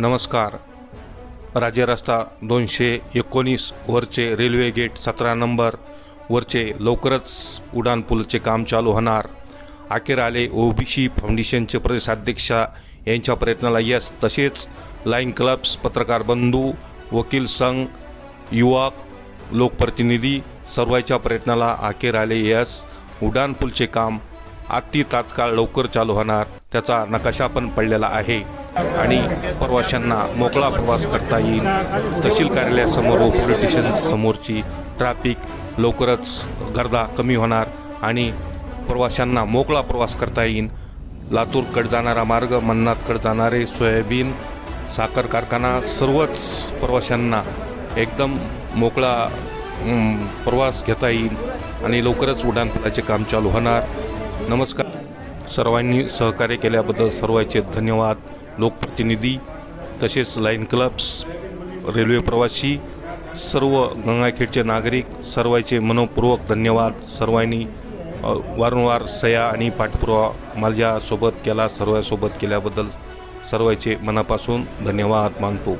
नमस्कार. राज्य रस्ता दोनशे एकोणीस वरचे रेल्वे गेट सतरा नंबर वरचे लवकरच उड्डाणपूलचे काम चालू होणार. अखेर आले ओबीसी फाउंडेशनचे प्रदेशाध्यक्ष यांच्या प्रयत्नाला यश तसेच लाईन क्लब्स पत्रकार बंधू वकील संघ युवक लोकप्रतिनिधी सर्वांच्या प्रयत्नाला अखेर आले यश. उड्डाणपूलचे काम अति तात्काळ लवकर चालू होणार त्याचा नकाशा पण पडलेला आहे. आणि प्रवाशांना मोकळा प्रवास करता येईल. तहसील कार्यालयासमोर व पोलीस स्टेशन समोरची ट्रॅफिक लवकरच गर्दा कमी होणार आणि प्रवाशांना मोकळा प्रवास करता येईल. लातूरकडे जाणारा मार्ग मन्नाथकडे जाणारे सोयाबीन साखर कारखाना सर्वच प्रवाशांना एकदम मोकळा प्रवास घेता येईल आणि लवकरच उड्डाणपुलाचे काम चालू होणार. नमस्कार. सर्वांनी सहकार्य केल्याबद्दल सर्वांचे धन्यवाद. लोकप्रतिनिधी तसेच लाईन क्लब्स रेल्वे प्रवासी सर्व गंगाखेडचे नागरिक सर्वांचे मनपूर्वक धन्यवाद. सर्वांनी वारंवार सया आणि पाठपुरावा माझ्यासोबत केला सर्वांसोबत केल्याबद्दल सर्वांचे मनापासून धन्यवाद मानतो.